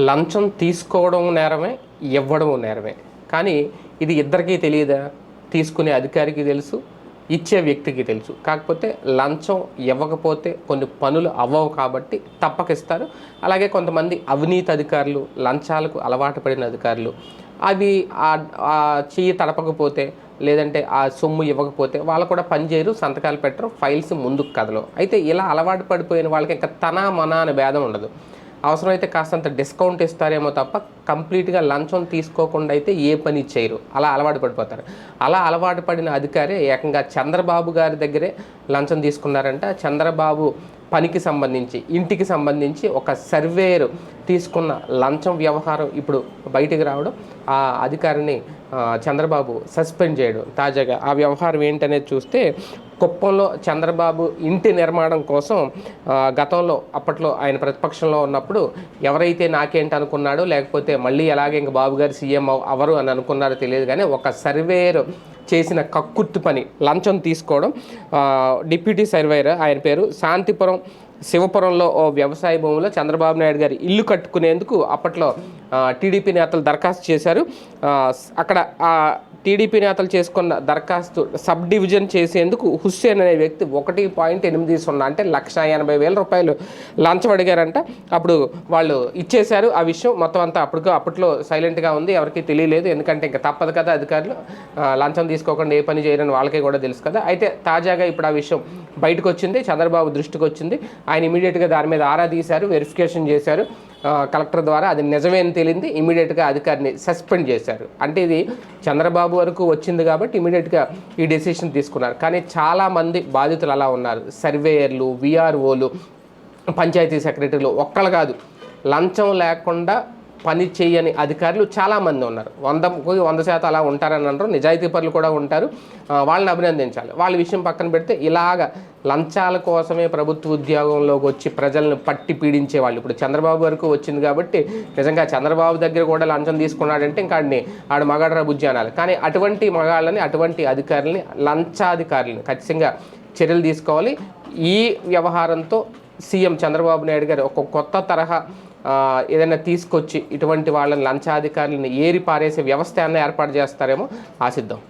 లంచం తీసుకోవడం నేరమే ఇవ్వడం నేరమే. కానీ ఇది ఇద్దరికీ తెలియదా? తీసుకునే అధికారికి తెలుసు ఇచ్చే వ్యక్తికి తెలుసు. కాకపోతే లంచం ఇవ్వకపోతే కొన్ని పనులు అవ్వవు కాబట్టి తప్పకిస్తారు. అలాగే కొంతమంది అవినీతి అధికారులు లంచాలకు అలవాటు పడిన అధికారులు అవి ఆ- చెయ్యి తడపకపోతే లేదంటే ఆ సొమ్ము ఇవ్వకపోతే వాళ్ళు కూడా పనిచేయరు సంతకాలు పెట్టరు ఫైల్స్ ముందుకు కదలు అయితే ఇలా అలవాటు పడిపోయిన వాళ్ళకి ఇంకా తన మన అనే భేదం ఉండదు. అవసరమైతే కాస్తంత డిస్కౌంట్ ఇస్తారేమో తప్ప కంప్లీట్గా లంచం తీసుకోకుండా అయితే ఏ పని చేయరు. అలా అలవాటు పడిపోతారు. అలా అలవాటు పడిన అధికారి ఏకంగా చంద్రబాబు గారి దగ్గరే లంచం తీసుకున్నారంట. చంద్రబాబు పనికి సంబంధించి ఇంటికి సంబంధించి ఒక సర్వేయర్ తీసుకున్న లంచం వ్యవహారం ఇప్పుడు బయటికి రావడం ఆ అధికారిని చంద్రబాబు సస్పెండ్ చేయడం తాజాగా. ఆ వ్యవహారం ఏంటనేది చూస్తే కుప్పంలో చంద్రబాబు ఇంటి నిర్మాణం కోసం గతంలో అప్పట్లో ఆయన ప్రతిపక్షంలో ఉన్నప్పుడు ఎవరైతే నాకేంటి అనుకున్నాడో లేకపోతే మళ్ళీ ఎలాగే ఇంక బాబు గారు సీఎం అవరు అని అనుకున్నారో తెలియదు కానీ ఒక సర్వేయర్ చేసిన కక్కుర్తి పని లంచం తీసుకోవడం డిప్యూటీ సర్వేయర్ ఆయన పేరు శాంతిపురం శివపురంలో ఓ వ్యవసాయ భూమిలో చంద్రబాబు నాయుడు గారి ఇల్లు కట్టుకునేందుకు అప్పట్లో టీడీపీ నేతలు దరఖాస్తు చేశారు. అక్కడ ఆ టీడీపీ నేతలు చేసుకున్న దరఖాస్తు సబ్ డివిజన్ చేసేందుకు హుస్సేన్ అనే వ్యక్తి ఒకటి పాయింట్ ఎనిమిది సున్నా అంటే లక్ష ఎనభై వేల రూపాయలు లంచం అడిగారంట. అప్పుడు వాళ్ళు ఇచ్చేశారు. ఆ విషయం మొత్తం అంతా అప్పటికో అప్పట్లో సైలెంట్గా ఉంది. ఎవరికి తెలియలేదు. ఎందుకంటే ఇంకా తప్పదు కదా అధికారులు. లంచం తీసుకోకుండా ఏ పని చేయరని వాళ్ళకే కూడా తెలుసు కదా. అయితే తాజాగా ఇప్పుడు ఆ విషయం బయటకు వచ్చింది. చంద్రబాబు దృష్టికి వచ్చింది. ఆయన ఇమీడియట్గా దాని మీద ఆరా తీశారు. వెరిఫికేషన్ చేశారు. కలెక్టర్ ద్వారా అది నిజమే అని తేలింది. ఇమీడియట్గా అధికారిని సస్పెండ్ చేశారు. అంటే ఇది చంద్రబాబు వరకు వచ్చింది కాబట్టి ఇమీడియట్గా ఈ డెసిషన్ తీసుకున్నారు. కానీ చాలామంది బాధితులు అలా ఉన్నారు. సర్వేయర్లు విఆర్ఓలు పంచాయతీ సెక్రటరీలు ఒక్కళ్ళు కాదు. లంచం లేకుండా పని చేయని అధికారులు చాలామంది ఉన్నారు. వంద వంద శాతం అలా ఉంటారని అంటారు నిజాయితీ పరులు కూడా ఉంటారు. వాళ్ళని అభినందించాలి. వాళ్ళ విషయం పక్కన పెడితే ఇలాగ లంచాల కోసమే ప్రభుత్వ ఉద్యోగంలోకి వచ్చి ప్రజలను పట్టి పీడించే వాళ్ళు. ఇప్పుడు చంద్రబాబు వరకు వచ్చింది కాబట్టి నిజంగా చంద్రబాబు దగ్గర కూడా లంచం తీసుకున్నాడంటే ఇంకా ఆడిని ఆడు మగాడరా బుజ్జి అనాలి కానీ అటువంటి మగాళ్ళని అటువంటి అధికారులని లంచాధికారులని ఖచ్చితంగా చర్యలు తీసుకోవాలి. ఈ వ్యవహారంతో సీఎం చంద్రబాబు నాయుడు గారు ఒక కొత్త తరహా ఏదైనా తీసుకొచ్చి ఇటువంటి వాళ్ళని లంచాధికారులను ఏరి పారేసే వ్యవస్థ అన్న ఏర్పాటు చేస్తారేమో ఆశిద్దాం.